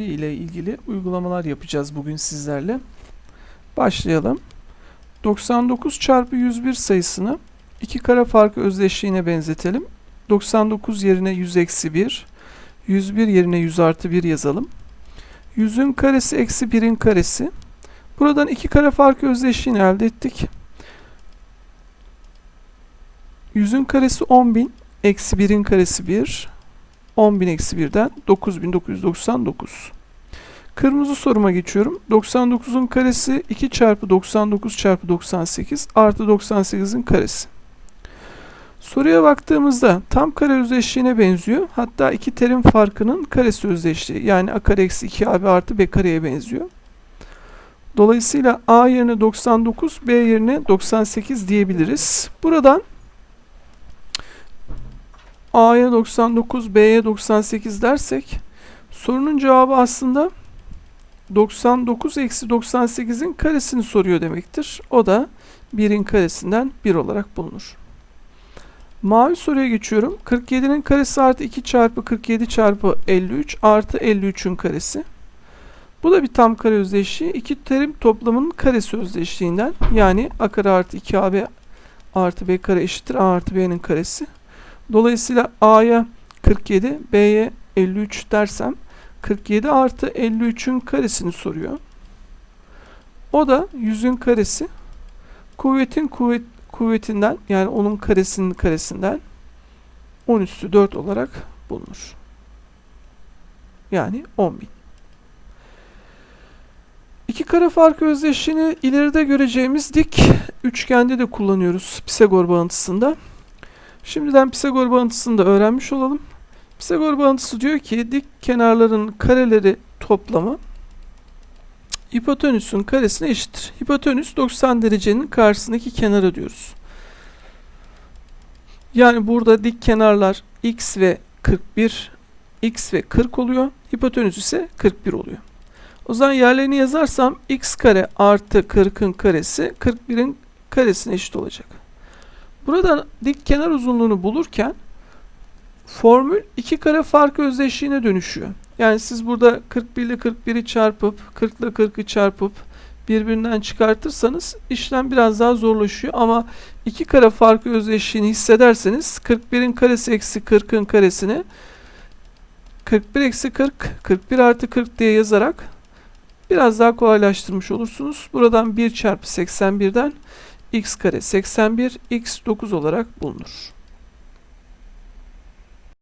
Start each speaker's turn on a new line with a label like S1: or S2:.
S1: ile ilgili uygulamalar yapacağız bugün sizlerle. Başlayalım. 99 çarpı 101 sayısını iki kare farkı özdeşliğine benzetelim. 99 yerine 100 eksi 1, 101 yerine 100 artı 1 yazalım. 100'ün karesi eksi 1'in karesi. Buradan iki kare farkı özdeşliğini elde ettik. 100'ün karesi 10.000, eksi 1'in karesi 1, 10.000 eksi 1'den 9999. Kırmızı soruma geçiyorum. 99'un karesi 2 çarpı 99 çarpı 98 artı 98'in karesi. Soruya baktığımızda tam kare özdeşliğine benziyor. Hatta iki terim farkının karesi özdeşliği. Yani a kare eksi 2ab artı b kareye benziyor. Dolayısıyla a yerine 99, b yerine 98 diyebiliriz. Buradan A'ya 99, B'ye 98 dersek sorunun cevabı aslında 99 eksi 98'in karesini soruyor demektir. O da 1'in karesinden 1 olarak bulunur. Mavi soruya geçiyorum. 47'nin karesi artı 2 çarpı 47 çarpı 53 artı 53'ün karesi. Bu da bir tam kare özdeşliği. İki terim toplamının karesi özdeşliğinden yani a kare artı 2ab artı b kare eşittir a artı b'nin karesi. Dolayısıyla A'ya 47, B'ye 53 dersem 47 artı 53'ün karesini soruyor. O da 100'ün karesi. Kuvvetin kuvvet, kuvvetinden yani onun karesinin karesinden 10 üstü 4 olarak bulunur. Yani 10.000. İki kare farkı özdeşliğini ileride göreceğimiz dik üçgende de kullanıyoruz Pisagor bağıntısında. Şimdiden Pisagor bağıntısını da öğrenmiş olalım. Pisagor bağıntısı diyor ki dik kenarların kareleri toplamı hipotenüsün karesine eşittir. Hipotenüs 90 derecenin karşısındaki kenara diyoruz. Yani burada dik kenarlar x ve 41, x ve 40 oluyor. Hipotenüs ise 41 oluyor. O zaman yerlerini yazarsam x kare artı 40'ın karesi 41'in karesine eşit olacak. Burada dik kenar uzunluğunu bulurken formül iki kare farkı özdeşliğine dönüşüyor. Yani siz burada 41 ile 41'i çarpıp 40 ile 40'ı çarpıp birbirinden çıkartırsanız işlem biraz daha zorlaşıyor ama iki kare farkı özdeşliğini hissederseniz 41'in karesi eksi 40'ın karesini 41 eksi 40 41 artı 40 diye yazarak biraz daha kolaylaştırmış olursunuz. Buradan 1 çarpı 81'den x kare 81 x 9 olarak bulunur.